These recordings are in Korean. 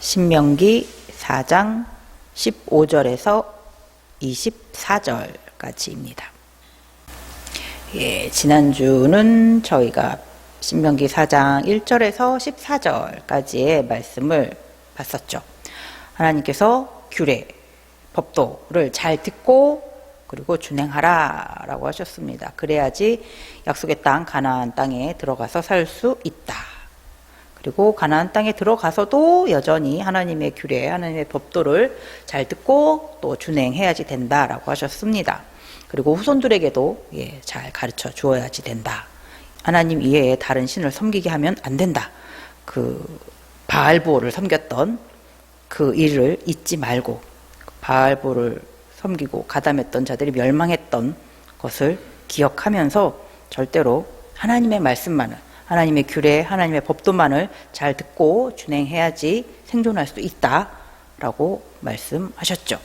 신명기 4장 15절에서 24절까지입니다. 예, 지난주는 저희가 신명기 4장 1절에서 14절까지의 말씀을 봤었죠. 하나님께서 규례, 법도를 잘 듣고 그리고 준행하라 라고 하셨습니다. 그래야지 약속의 땅 가나안 땅에 들어가서 살 수 있다. 그리고 가나안 땅에 들어가서도 여전히 하나님의 규례, 하나님의 법도를 잘 듣고 또 준행해야지 된다라고 하셨습니다. 그리고 후손들에게도 예, 잘 가르쳐 주어야지 된다. 하나님 이외에 다른 신을 섬기게 하면 안 된다. 그 바알보를 섬겼던 그 일을 잊지 말고 바알보를 섬기고 가담했던 자들이 멸망했던 것을 기억하면서 절대로 하나님의 말씀만을 하나님의 규례, 하나님의 법도만을 잘 듣고 준행해야지 생존할 수 있다라고 말씀하셨죠.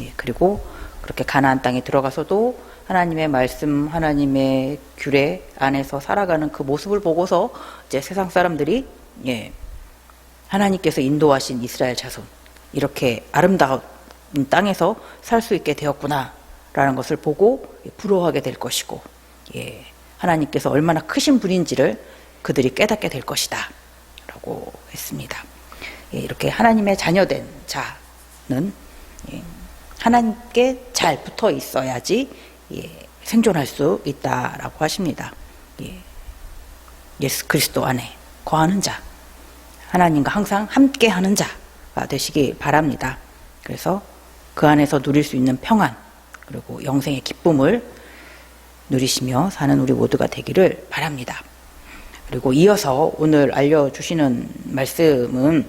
예, 그리고 그렇게 가나안 땅에 들어가서도 하나님의 말씀, 하나님의 규례 안에서 살아가는 그 모습을 보고서 이제 세상 사람들이 예, 하나님께서 인도하신 이스라엘 자손 이렇게 아름다운 땅에서 살 수 있게 되었구나라는 것을 보고 부러워하게 될 것이고 예, 하나님께서 얼마나 크신 분인지를 그들이 깨닫게 될 것이다 라고 했습니다. 예, 이렇게 하나님의 자녀된 자는 예, 하나님께 잘 붙어 있어야지 예, 생존할 수 있다라고 하십니다. 예, 예수 그리스도 안에 거하는 자, 하나님과 항상 함께 하는 자가 되시기 바랍니다. 그래서 그 안에서 누릴 수 있는 평안, 그리고 영생의 기쁨을 누리시며 사는 우리 모두가 되기를 바랍니다. 그리고 이어서 오늘 알려주시는 말씀은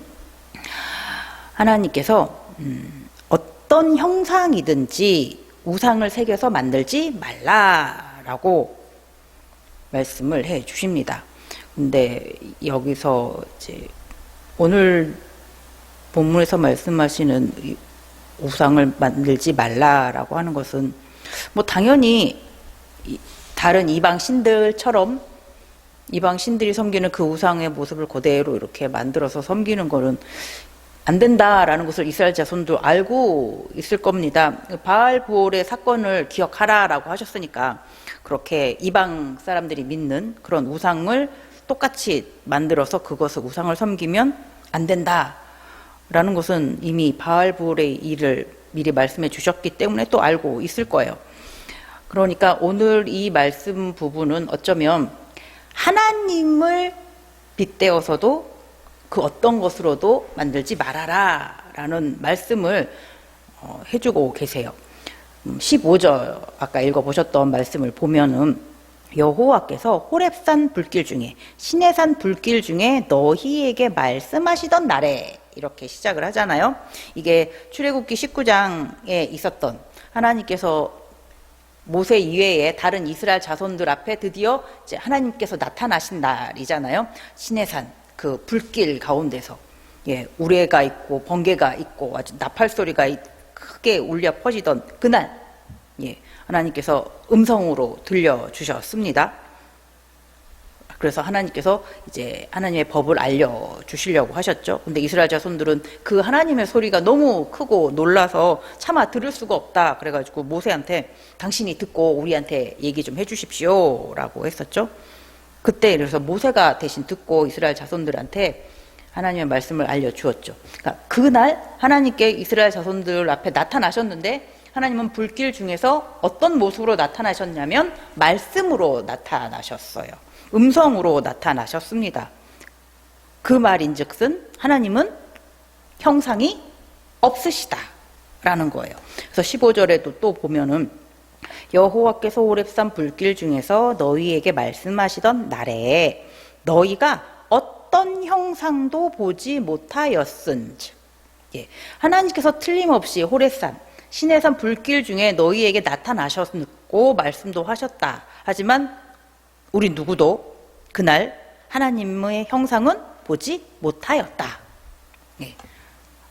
하나님께서 음, 어떤 형상이든지 우상을 새겨서 만들지 말라라고 말씀을 해 주십니다. 근데 여기서 이제 오늘 본문에서 말씀하시는 우상을 만들지 말라라고 하는 것은 뭐 당연히 다른 이방 신들처럼 이방 신들이 섬기는 그 우상의 모습을 그대로 이렇게 만들어서 섬기는 거는 안 된다라는 것을 이스라엘 자손도 알고 있을 겁니다. 바알 부올의 사건을 기억하라라고 하셨으니까 그렇게 이방 사람들이 믿는 그런 우상을 똑같이 만들어서 그것을 우상을 섬기면 안 된다라는 것은 이미 바알 부올의 일을 미리 말씀해 주셨기 때문에 또 알고 있을 거예요. 그러니까 오늘 이 말씀 부분은 어쩌면 하나님을 빗대어서도 그 어떤 것으로도 만들지 말아라 라는 말씀을 어, 해주고 계세요. 15절 아까 읽어보셨던 말씀을 보면은 여호와께서 호렙산 불길 중에 시내산 불길 중에 너희에게 말씀하시던 날에 이렇게 시작을 하잖아요. 이게 출애굽기 19장에 있었던 하나님께서 모세 이외에 다른 이스라엘 자손들 앞에 드디어 하나님께서 나타나신 날이잖아요. 시내산 그 불길 가운데서 예, 우레가 있고 번개가 있고 아주 나팔 소리가 크게 울려 퍼지던 그날 예, 하나님께서 음성으로 들려 주셨습니다. 그래서 하나님께서 이제 하나님의 법을 알려 주시려고 하셨죠. 근데 이스라엘 자손들은 그 하나님의 소리가 너무 크고 놀라서 차마 들을 수가 없다. 그래가지고 모세한테 당신이 듣고 우리한테 얘기 좀 해주십시오라고 했었죠. 그때 그래서 모세가 대신 듣고 이스라엘 자손들한테 하나님의 말씀을 알려 주었죠. 그러니까 그날 하나님께 이스라엘 자손들 앞에 나타나셨는데 하나님은 불길 중에서 어떤 모습으로 나타나셨냐면 말씀으로 나타나셨어요. 음성으로 나타나셨습니다. 그 말인즉슨 하나님은 형상이 없으시다. 라는 거예요. 그래서 15절에도 또 보면은 여호와께서 오랩산 불길 중에서 너희에게 말씀하시던 날에 너희가 어떤 형상도 보지 못하였은즉 예, 하나님께서 틀림없이 호레산 시내산 불길 중에 너희에게 나타나셨고 말씀도 하셨다. 하지만 우리 누구도 그날 하나님의 형상은 보지 못하였다. 예.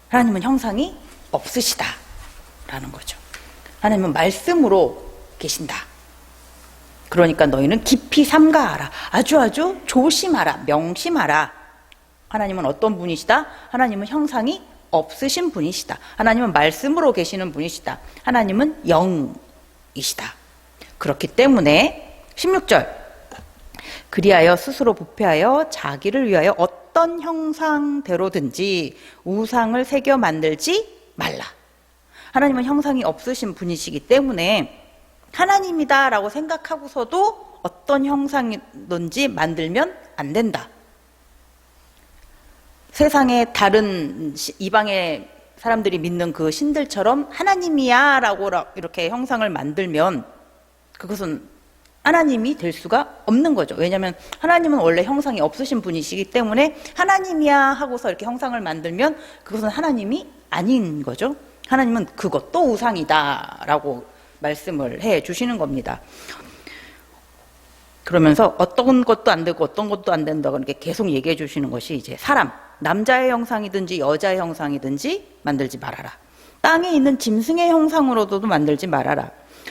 하나님은 형상이 없으시다. 라는 거죠. 하나님은 말씀으로 계신다. 그러니까 너희는 깊이 삼가하라. 아주 아주 조심하라. 명심하라. 하나님은 어떤 분이시다? 하나님은 형상이 없으신 분이시다. 하나님은 말씀으로 계시는 분이시다. 하나님은 영이시다. 그렇기 때문에 16절 그리하여 스스로 부패하여 자기를 위하여 어떤 형상대로든지 우상을 새겨 만들지 말라. 하나님은 형상이 없으신 분이시기 때문에 하나님이다라고 생각하고서도 어떤 형상이든지 만들면 안 된다. 세상의 다른 시- 이방의 사람들이 믿는 그 신들처럼 하나님이야라고 이렇게 형상을 만들면 그것은 하나님이 될 수가 없는 거죠. 왜냐하면 하나님은 원래 형상이 없으신 분이시기 때문에 하나님이야 하고서 이렇게 형상을 만들면 그것은 하나님이 아닌 거죠. 하나님은 그것도 우상이다라고 말씀을 해 주시는 겁니다. 그러면서 어떤 것도 안 되고 어떤 것도 안 된다고 이렇게 계속 얘기해 주시는 것이 이제 사람, 남자의 형상이든지 여자의 형상이든지 만들지 말아라. 땅에 있는 짐승의 형상으로도 만들지 말아라.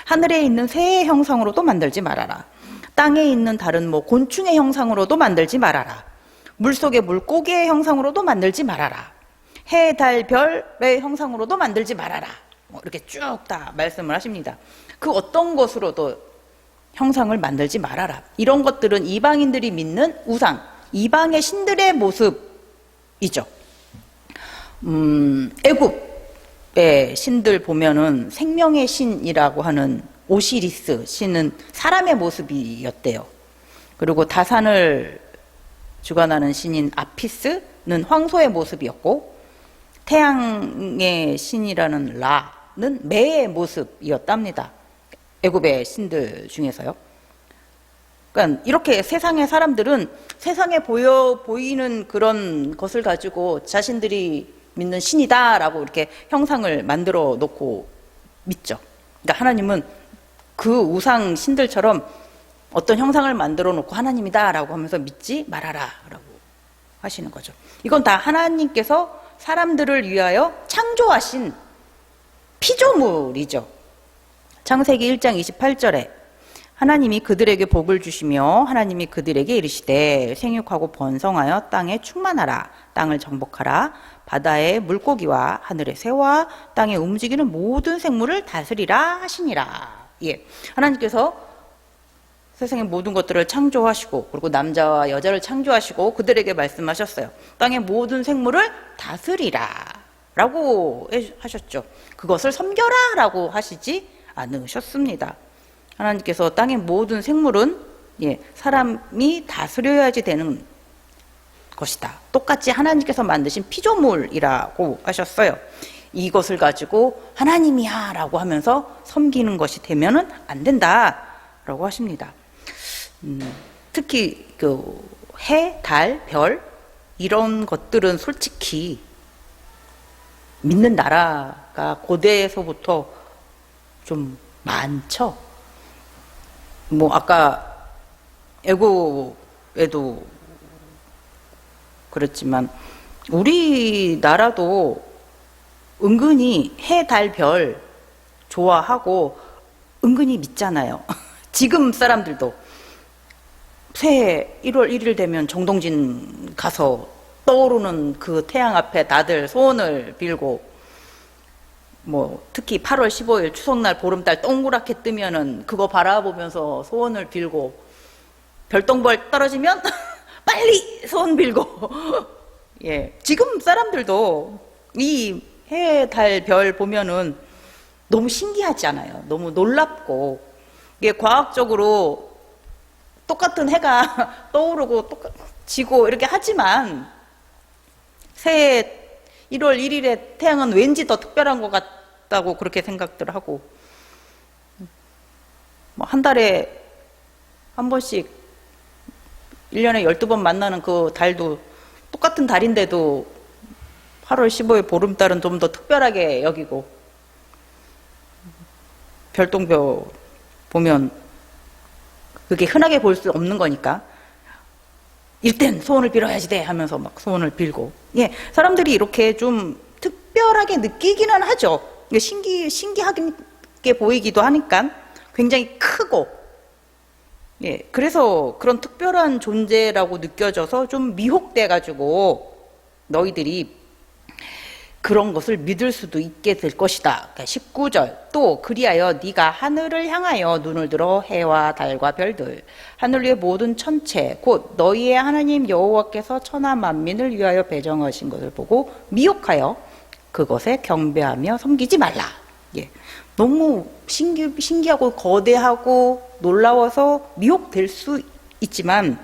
하늘에 있는 새의 형상으로도 만들지 말아라. 땅에 있는 다른 뭐 곤충의 형상으로도 만들지 말아라. 물속의 물고기의 형상으로도 만들지 말아라. 해, 달, 별의 형상으로도 만들지 말아라. 뭐 이렇게 쭉 다 말씀을 하십니다. 그 어떤 것으로도 형상을 만들지 말아라. 이런 것들은 이방인들이 믿는 우상, 이방의 신들의 모습이죠. 음, 애굽 의 신들 보면은 생명의 신이라고 하는 오시리스 신은 사람의 모습이었대요. 그리고 다산을 주관하는 신인 아피스는 황소의 모습이었고 태양의 신이라는 라는 매의 모습이었답니다. 애굽의 신들 중에서요. 그러니까 이렇게 세상의 사람들은 세상에 보여 보이는 그런 것을 가지고 자신들이 믿는 신이다라고 이렇게 형상을 만들어 놓고 믿죠. 그러니까 하나님은 그 우상 신들처럼 어떤 형상을 만들어 놓고 하나님이다라고 하면서 믿지 말아라라고 하시는 거죠. 이건 다 하나님께서 사람들을 위하여 창조하신 피조물이죠. 창세기 1장 28절에 하나님이 그들에게 복을 주시며 하나님이 그들에게 이르시되 생육하고 번성하여 땅에 충만하라 땅을 정복하라 바다의 물고기와 하늘의 새와 땅에 움직이는 모든 생물을 다스리라 하시니라. 예. 하나님께서 세상의 모든 것들을 창조하시고 그리고 남자와 여자를 창조하시고 그들에게 말씀하셨어요. 땅의 모든 생물을 다스리라 라고 하셨죠. 그것을 섬겨라 라고 하시지 않으셨습니다. 하나님께서 땅의 모든 생물은 예, 사람이 다스려야지 되는 것이다. 똑같이 하나님께서 만드신 피조물이라고 하셨어요. 이것을 가지고 하나님이야 라고 하면서 섬기는 것이 되면은 안 된다 라고 하십니다. 음, 특히 그 해, 달, 별 이런 것들은 솔직히 믿는 나라가 고대에서부터 좀 많죠. 뭐 아까 애고에도 그렇지만 우리나라도 은근히 해, 달, 별 좋아하고 은근히 믿잖아요. 지금 사람들도 새해 1월 1일 되면 정동진 가서 떠오르는 그 태양 앞에 다들 소원을 빌고 뭐 특히 8월 15일 추석날 보름달 동그랗게 뜨면은 그거 바라보면서 소원을 빌고 별똥벌 떨어지면 빨리 소원 빌고. 예. 지금 사람들도 이 해, 달, 별 보면은 너무 신기하지 않아요. 너무 놀랍고. 이게 과학적으로 똑같은 해가 떠오르고 똑같, 지고 이렇게 하지만 새해 1월 1일에 태양은 왠지 더 특별한 것 같다고 그렇게 생각들 하고. 뭐 한 달에 한 번씩 1년에 12번 만나는 그 달도 똑같은 달인데도 8월 15일 보름달은 좀 더 특별하게 여기고. 별똥별 보면 그게 흔하게 볼 수 없는 거니까. 일단 소원을 빌어야지 돼 하면서 막 소원을 빌고. 예 사람들이 이렇게 좀 특별하게 느끼기는 하죠. 신기 신기하게 보이기도 하니까 굉장히 크고 예 그래서 그런 특별한 존재라고 느껴져서 좀 미혹돼 가지고 너희들이 그런 것을 믿을 수도 있게 될 것이다. 그러니까 19절 또 그리하여 네가 하늘을 향하여 눈을 들어 해와 달과 별들 하늘 위의 모든 천체 곧 너희의 하나님 여호와께서 천하 만민을 위하여 배정하신 것을 보고 미혹하여 그것에 경배하며 섬기지 말라. 예. 너무 신기, 신기하고 거대하고 놀라워서 미혹될 수 있지만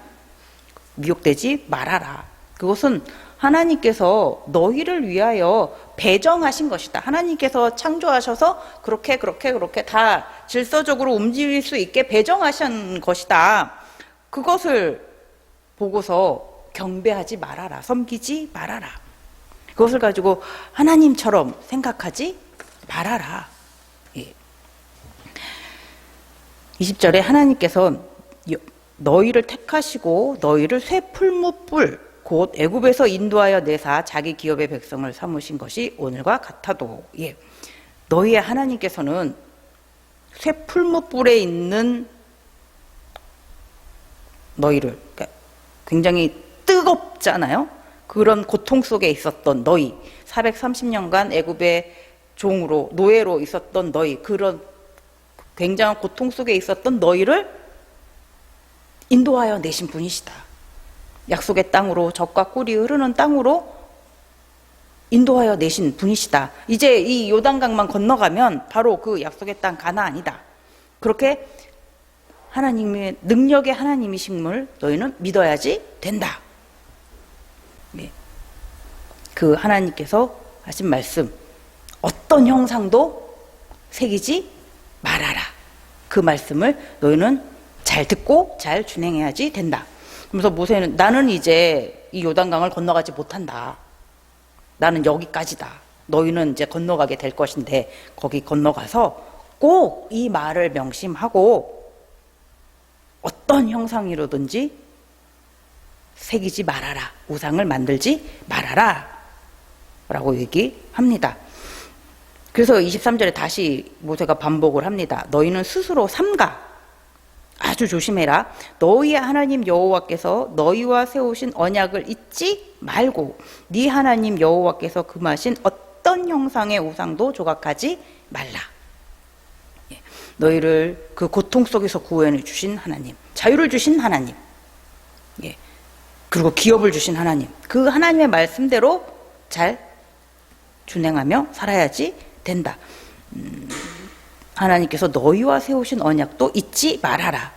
미혹되지 말아라. 그것은 하나님께서 너희를 위하여 배정하신 것이다. 하나님께서 창조하셔서 그렇게 그렇게 그렇게 다 질서적으로 움직일 수 있게 배정하신 것이다. 그것을 보고서 경배하지 말아라. 섬기지 말아라. 그것을 가지고 하나님처럼 생각하지 말아라. 예. 20절에 하나님께서 여- 너희를 택하시고 너희를 새 풀무불 곧 애굽에서 인도하여 내사 자기 기업의 백성을 삼으신 것이 오늘과 같아도 예. 너희의 하나님께서는 새 풀무불에 있는 너희를 그러니까 굉장히 뜨겁잖아요. 그런 고통 속에 있었던 너희 430년간 애굽의 종으로 노예로 있었던 너희 그런 굉장한 고통 속에 있었던 너희를 인도하여 내신 분이시다. 약속의 땅으로 적과 꿀이 흐르는 땅으로 인도하여 내신 분이시다. 이제 이 요단강만 건너가면 바로 그 약속의 땅 가나안이다. 그렇게 하나님의 능력의 하나님이심을 너희는 믿어야지 된다. 네. 그 하나님께서 하신 말씀 어떤 형상도 새기지 말아라. 그 말씀을 너희는 잘 듣고 잘 준행해야지 된다. 그래서 모세는 나는 이제 이 요단강을 건너가지 못한다. 나는 여기까지다. 너희는 이제 건너가게 될 것인데 거기 건너가서 꼭 이 말을 명심하고 어떤 형상이로든지 새기지 말아라. 우상을 만들지 말아라. 라고 얘기합니다. 그래서 23절에 다시 모세가 반복을 합니다. 너희는 스스로 삼가 아주 조심해라. 너희의 하나님 여호와께서 너희와 세우신 언약을 잊지 말고 네 하나님 여호와께서 금하신 어떤 형상의 우상도 조각하지 말라. 예, 너희를 그 고통 속에서 구원해 주신 하나님, 자유를 주신 하나님, 예, 그리고 기업을 주신 하나님, 그 하나님의 말씀대로 잘 준행하며 살아야지 된다. 음, 하나님께서 너희와 세우신 언약도 잊지 말아라.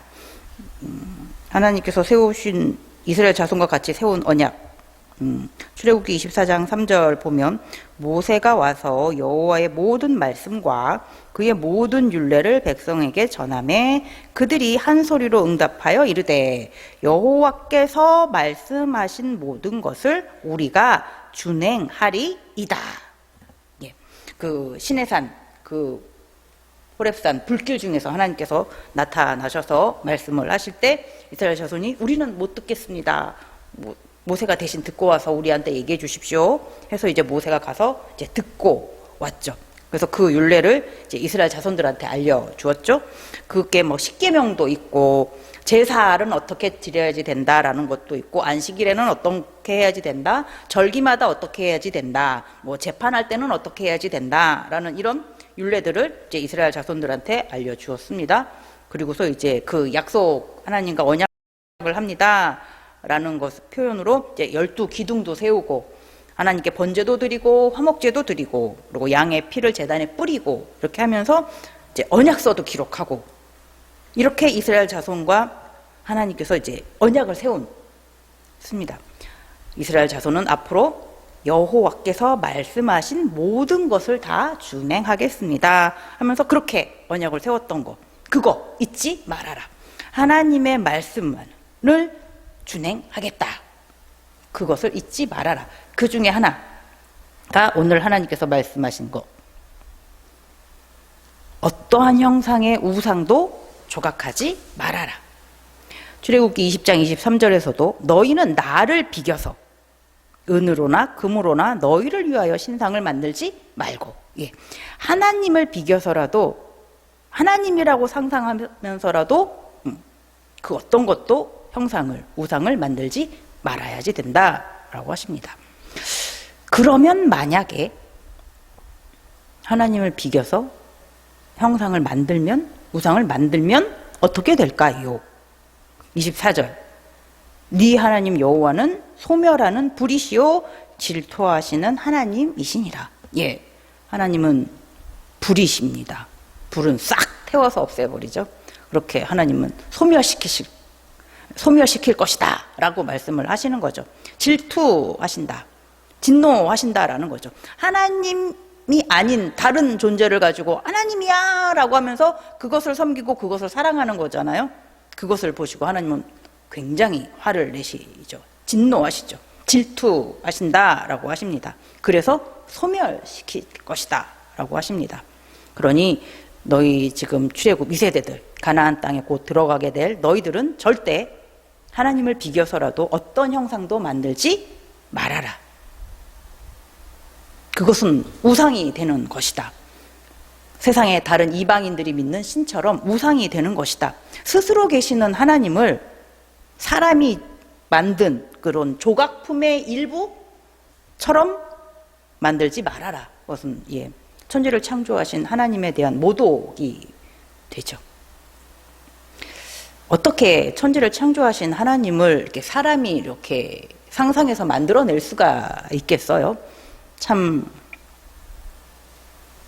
음, 하나님께서 세우신 이스라엘 자손과 같이 세운 언약. 음, 출애굽기 24장 3절 보면 모세가 와서 여호와의 모든 말씀과 그의 모든 율례를 백성에게 전함에 그들이 한 소리로 응답하여 이르되 여호와께서 말씀하신 모든 것을 우리가 준행하리이다. 예. 그 신해산 그 호렙산 불길 중에서 하나님께서 나타나셔서 말씀을 하실 때 이스라엘 자손이 우리는 못 듣겠습니다. 뭐, 모세가 대신 듣고 와서 우리한테 얘기해 주십시오. 해서 이제 모세가 가서 이제 듣고 왔죠. 그래서 그 율례를 이제 이스라엘 자손들한테 알려 주었죠. 그게 뭐 십계명도 있고 제사는 어떻게 드려야지 된다라는 것도 있고 안식일에는 어떻게 해야지 된다. 절기마다 어떻게 해야지 된다. 뭐 재판할 때는 어떻게 해야지 된다라는 이런 율례들을 이제 이스라엘 자손들한테 알려 주었습니다. 그리고서 이제 그 약속 하나님과 언약을 합니다. 라는 것 표현으로 이제 열두 기둥도 세우고 하나님께 번제도 드리고 화목제도 드리고 그리고 양의 피를 제단에 뿌리고 이렇게 하면서 이제 언약서도 기록하고 이렇게 이스라엘 자손과 하나님께서 이제 언약을 세웠습니다. 이스라엘 자손은 앞으로 여호와께서 말씀하신 모든 것을 다 준행하겠습니다. 하면서 그렇게 언약을 세웠던 거 그거 잊지 말아라. 하나님의 말씀을 준행하겠다. 그것을 잊지 말아라. 그 중에 하나가 오늘 하나님께서 말씀하신 것. 어떠한 형상의 우상도 조각하지 말아라. 출애굽기 20장 23절에서도 너희는 나를 비겨서 은으로나 금으로나 너희를 위하여 신상을 만들지 말고 예. 하나님을 비겨서라도 하나님이라고 상상하면서라도 음, 그 어떤 것도 형상을 우상을 만들지 말아야지 된다라고 하십니다. 그러면 만약에 하나님을 비겨서 형상을 만들면 우상을 만들면 어떻게 될까요? 24절. 네 하나님 여호와는 소멸하는 불이시요 질투하시는 하나님이시니라. 예. 하나님은 불이십니다. 불은 싹 태워서 없애버리죠. 그렇게 하나님은 소멸시키실 소멸시킬 것이다 라고 말씀을 하시는 거죠. 질투하신다. 진노하신다라는 거죠. 하나님 이 아닌 다른 존재를 가지고 하나님이야 라고 하면서 그것을 섬기고 그것을 사랑하는 거잖아요. 그것을 보시고 하나님은 굉장히 화를 내시죠. 진노하시죠. 질투하신다 라고 하십니다. 그래서 소멸시킬 것이다 라고 하십니다. 그러니 너희 지금 출애굽 2세대들 가나안 땅에 곧 들어가게 될 너희들은 절대 하나님을 비겨서라도 어떤 형상도 만들지 말아라. 그것은 우상이 되는 것이다. 세상의 다른 이방인들이 믿는 신처럼 우상이 되는 것이다. 스스로 계시는 하나님을 사람이 만든 그런 조각품의 일부처럼 만들지 말아라. 그것은 예, 천지를 창조하신 하나님에 대한 모독이 되죠. 어떻게 천지를 창조하신 하나님을 이렇게 사람이 이렇게 상상해서 만들어낼 수가 있겠어요? 참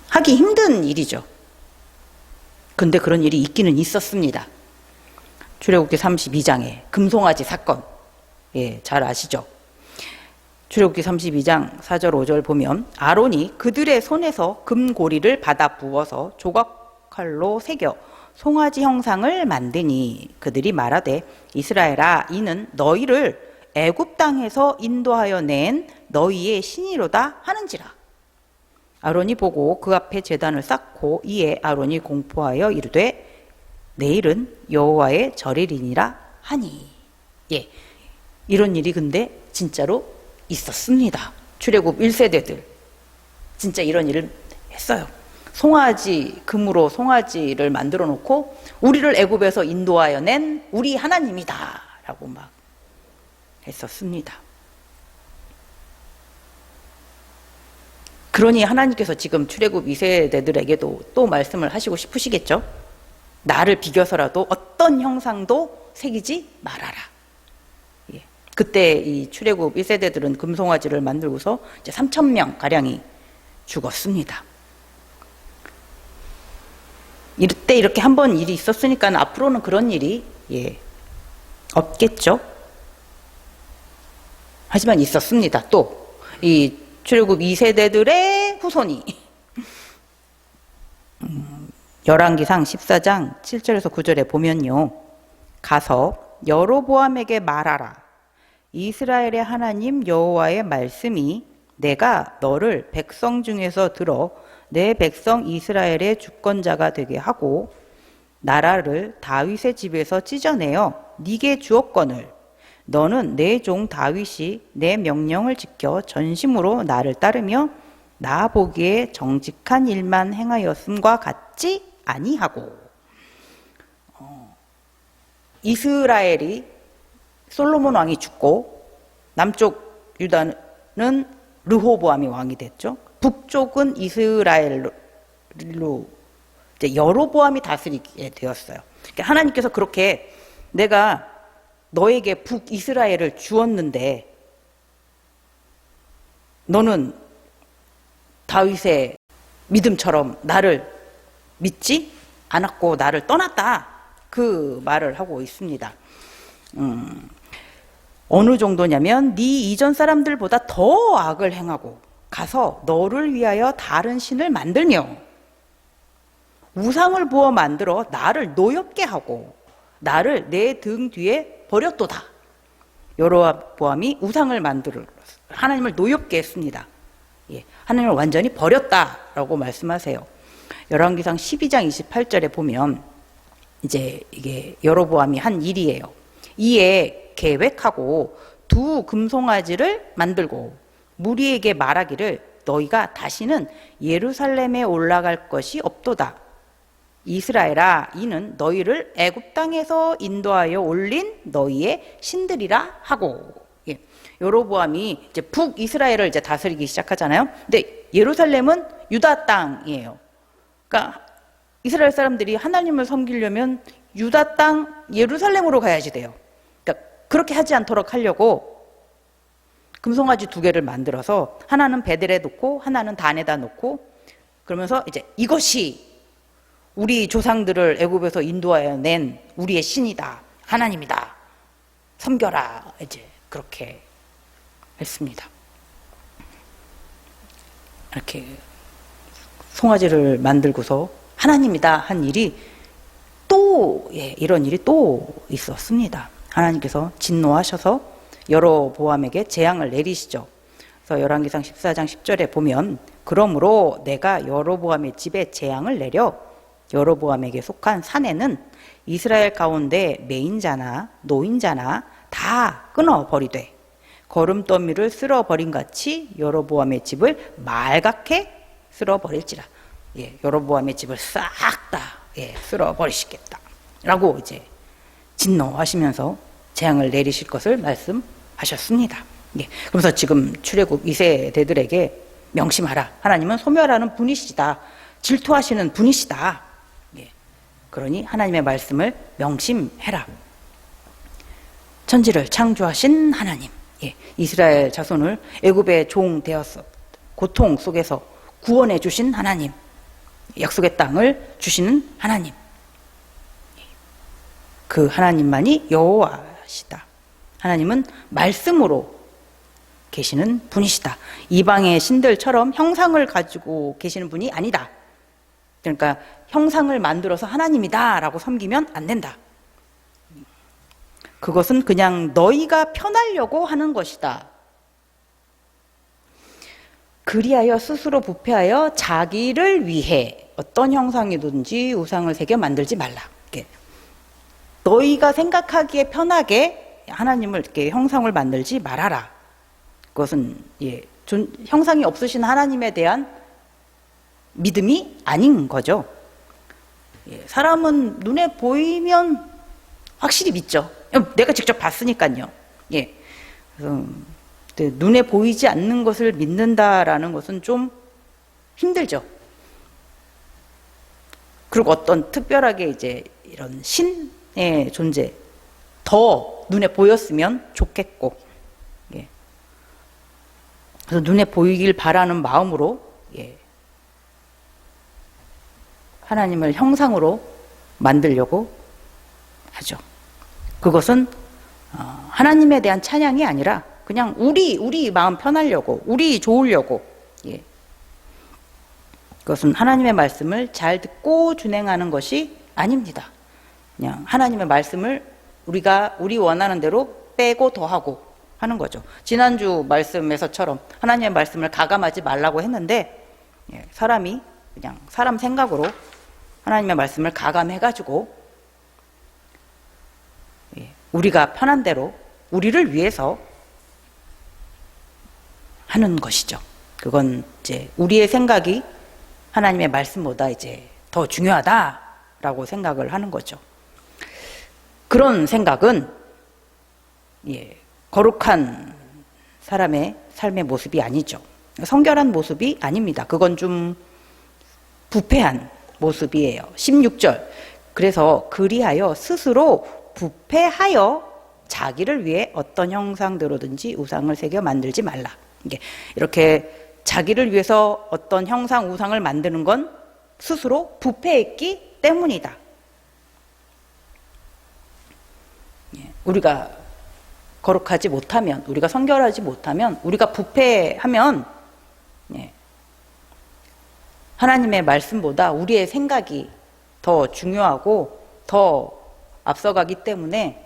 하기 힘든 일이죠. 근데 그런 일이 있기는 있었습니다. 출애굽기 32장에 금송아지 사건. 예, 잘 아시죠? 출애굽기 32장 4절 5절 보면 아론이 그들의 손에서 금고리를 받아 부어서 조각칼로 새겨 송아지 형상을 만드니 그들이 말하되 이스라엘아 이는 너희를 애굽 땅에서 인도하여 낸 너희의 신이로다 하는지라. 아론이 보고 그 앞에 제단을 쌓고 이에 아론이 공포하여 이르되 내일은 여호와의 절일이니라 하니. 예 이런 일이 근데 진짜로 있었습니다. 출애굽 1세대들. 진짜 이런 일을 했어요. 송아지 금으로 송아지를 만들어 놓고 우리를 애굽에서 인도하여 낸 우리 하나님이다라고 막 했었습니다. 그러니 하나님께서 지금 출애굽 2세대들에게도 또 말씀을 하시고 싶으시겠죠? 나를 비겨서라도 어떤 형상도 새기지 말아라. 예. 그때 이 출애굽 1세대들은 금송아지를 만들고서 이제 3천 명 가량이 죽었습니다. 이때 이렇게 한 번 일이 있었으니까 앞으로는 그런 일이 예, 없겠죠. 하지만 있었습니다. 또 이 출애굽 2세대들의 후손이 음, 열왕기상 14장 7절에서 9절에 보면요. 가서 여로보암에게 말하라. 이스라엘의 하나님 여호와의 말씀이 내가 너를 백성 중에서 들어 내 백성 이스라엘의 주권자가 되게 하고 나라를 다윗의 집에서 찢어내어 네게 주었거늘 너는 내 종 다윗이 내 명령을 지켜 전심으로 나를 따르며 나 보기에 정직한 일만 행하였음과 같지 아니하고 어, 이스라엘이 솔로몬 왕이 죽고 남쪽 유다는 르호보암이 왕이 됐죠. 북쪽은 이스라엘로 여로보암이 다스리게 되었어요. 그러니까 하나님께서 그렇게 내가 너에게 북이스라엘을 주었는데 너는 다윗의 믿음처럼 나를 믿지 않았고 나를 떠났다. 그 말을 하고 있습니다. 음, 어느 정도냐면 네 이전 사람들보다 더 악을 행하고 가서 너를 위하여 다른 신을 만들며 우상을 부어 만들어 나를 노엽게 하고 나를 내 등 뒤에 버렸도다. 여로보암이 우상을 만들어 하나님을 노엽게 했습니다. 예, 하나님을 완전히 버렸다라고 말씀하세요. 열왕기상 12장 28절에 보면 이제 이게 여로보암이 한 일이에요. 이에 계획하고 두 금송아지를 만들고 무리에게 말하기를 너희가 다시는 예루살렘에 올라갈 것이 없도다. 이스라엘아 이는 너희를 애굽 땅에서 인도하여 올린 너희의 신들이라 하고 예. 여로보암이 이제 북 이스라엘을 이제 다스리기 시작하잖아요. 근데 예루살렘은 유다 땅이에요. 그러니까 이스라엘 사람들이 하나님을 섬기려면 유다 땅 예루살렘으로 가야지 돼요. 그러니까 그렇게 하지 않도록 하려고 금송아지 두 개를 만들어서 하나는 베델에 놓고 하나는 단에다 놓고 그러면서 이제 이것이 우리 조상들을 애굽에서 인도하여 낸 우리의 신이다. 하나님이다. 섬겨라. 이제 그렇게 했습니다. 이렇게 송아지를 만들고서 하나님이다 한 일이 또 예, 이런 일이 또 있었습니다. 하나님께서 진노하셔서 여로보암에게 재앙을 내리시죠. 그래서 열왕기상 14장 10절에 보면 그러므로 내가 여로보암의 집에 재앙을 내려 여로보암에게 속한 산에는 이스라엘 가운데 매인자나 노인자나 다 끊어 버리되 거름더미를 쓸어 버린 같이 여로보암의 집을 말갛게 쓸어 버릴지라. 예, 여로보암의 집을 싹 다 예, 쓸어 버리시겠다 라고 이제 진노하시면서 재앙을 내리실 것을 말씀하셨습니다. 예, 그래서 지금 출애굽 2세대들에게 명심하라. 하나님은 소멸하는 분이시다. 질투하시는 분이시다. 예, 그러니 하나님의 말씀을 명심해라. 천지를 창조하신 하나님, 예, 이스라엘 자손을 애굽의 종 되었어 고통 속에서 구원해 주신 하나님, 약속의 땅을 주시는 하나님, 그 하나님만이 여호와시다. 하나님은 말씀으로 계시는 분이시다. 이방의 신들처럼 형상을 가지고 계시는 분이 아니다. 그러니까 형상을 만들어서 하나님이다라고 섬기면 안 된다. 그것은 그냥 너희가 편하려고 하는 것이다. 그리하여 스스로 부패하여 자기를 위해 어떤 형상이든지 우상을 새겨 만들지 말라. 이렇게. 너희가 생각하기에 편하게 하나님을 이렇게 형상을 만들지 말아라. 그것은 예, 존, 형상이 없으신 하나님에 대한 믿음이 아닌 거죠. 예, 사람은 눈에 보이면 확실히 믿죠. 내가 직접 봤으니까요. 예. 그래서 눈에 보이지 않는 것을 믿는다라는 것은 좀 힘들죠. 그리고 어떤 특별하게 이제 이런 신의 존재 더 눈에 보였으면 좋겠고, 예. 그래서 눈에 보이길 바라는 마음으로 예. 하나님을 형상으로 만들려고 하죠. 그것은 어, 하나님에 대한 찬양이 아니라 그냥 우리 우리 마음 편하려고 우리 좋으려고 예. 그것은 하나님의 말씀을 잘 듣고 준행하는 것이 아닙니다. 그냥 하나님의 말씀을 우리가 우리 원하는 대로 빼고 더하고 하는 거죠. 지난주 말씀에서처럼 하나님의 말씀을 가감하지 말라고 했는데 예, 사람이 그냥 사람 생각으로 하나님의 말씀을 가감해가지고 우리가 편한 대로 우리를 위해서 하는 것이죠. 그건 이제 우리의 생각이 하나님의 말씀보다 이제 더 중요하다라고 생각을 하는 거죠. 그런 생각은 예, 거룩한 사람의 삶의 모습이 아니죠. 성결한 모습이 아닙니다. 그건 좀 부패한 모습이에요. 16절. 그래서 그리하여 스스로 부패하여 자기를 위해 어떤 형상대로든지 우상을 새겨 만들지 말라. 이렇게 자기를 위해서 어떤 형상 우상을 만드는 건 스스로 부패했기 때문이다. 예, 우리가 거룩하지 못하면, 우리가 성결하지 못하면, 우리가 부패하면, 예, 하나님의 말씀보다 우리의 생각이 더 중요하고 더 앞서가기 때문에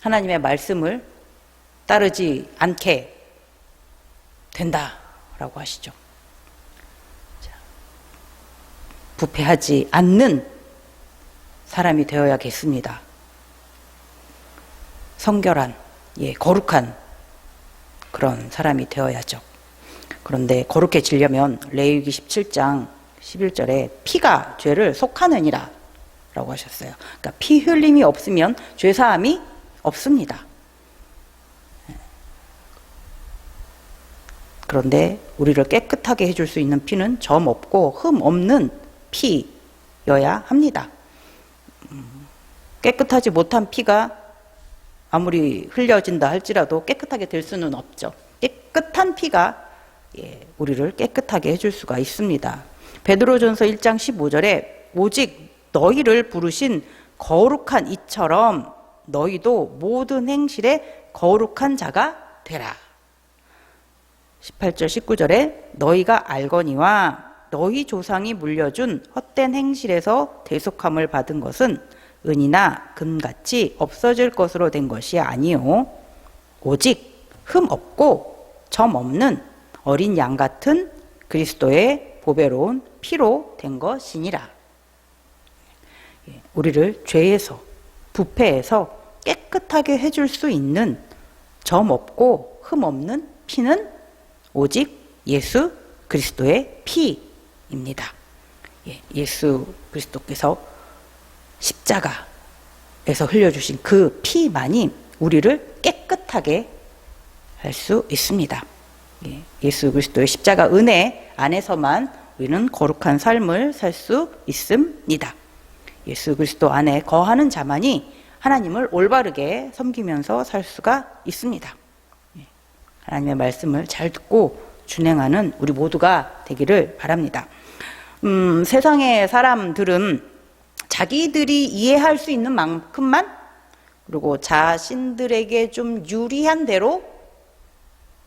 하나님의 말씀을 따르지 않게 된다라고 하시죠. 부패하지 않는 사람이 되어야겠습니다. 성결한, 예, 거룩한 그런 사람이 되어야죠. 그런데 거룩해지려면 레위기 17장 11절에 피가 죄를 속하느니라 라고 하셨어요. 그러니까 피 흘림이 없으면 죄사함이 없습니다. 그런데 우리를 깨끗하게 해줄 수 있는 피는 점 없고 흠 없는 피여야 합니다. 음, 깨끗하지 못한 피가 아무리 흘려진다 할지라도 깨끗하게 될 수는 없죠. 깨끗한 피가 예, 우리를 깨끗하게 해줄 수가 있습니다. 베드로전서 1장 15절에 오직 너희를 부르신 거룩한 이처럼 너희도 모든 행실에 거룩한 자가 되라. 18절 19절에 너희가 알거니와 너희 조상이 물려준 헛된 행실에서 대속함을 받은 것은 은이나 금같이 없어질 것으로 된 것이 아니요 오직 흠 없고 점 없는 어린 양 같은 그리스도의 보배로운 피로 된 것이니라. 예, 우리를 죄에서 부패에서 깨끗하게 해줄 수 있는 점 없고 흠 없는 피는 오직 예수 그리스도의 피입니다. 예, 예수 그리스도께서 십자가에서 흘려주신 그 피만이 우리를 깨끗하게 할 수 있습니다. 예, 예수 그리스도의 십자가 은혜 안에서만 우리는 거룩한 삶을 살 수 있습니다. 예수 그리스도 안에 거하는 자만이 하나님을 올바르게 섬기면서 살 수가 있습니다. 예, 하나님의 말씀을 잘 듣고 준행하는 우리 모두가 되기를 바랍니다. 음, 세상의 사람들은 자기들이 이해할 수 있는 만큼만 그리고 자신들에게 좀 유리한 대로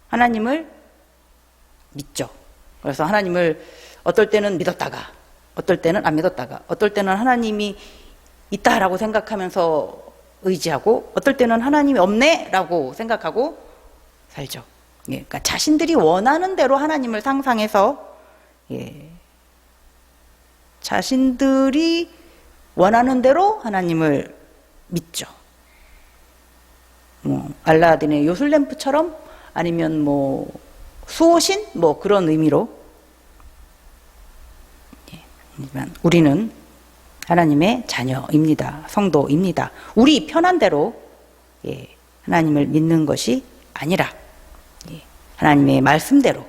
하나님을 믿죠. 그래서 하나님을 어떨 때는 믿었다가, 어떨 때는 안 믿었다가, 어떨 때는 하나님이 있다라고 생각하면서 의지하고, 어떨 때는 하나님이 없네라고 생각하고 살죠. 예, 그러니까 자신들이 원하는 대로 하나님을 상상해서, 예, 자신들이 원하는 대로 하나님을 믿죠. 뭐, 알라딘의 요술램프처럼 아니면 뭐 수호신 뭐 그런 의미로 우리는 하나님의 자녀입니다. 성도입니다. 우리 편한 대로 예, 하나님을 믿는 것이 아니라 예, 하나님의 말씀대로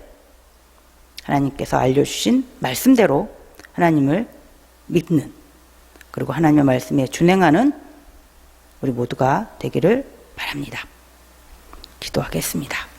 하나님께서 알려주신 말씀대로 하나님을 믿는 그리고 하나님의 말씀에 준행하는 우리 모두가 되기를 바랍니다. 기도하겠습니다.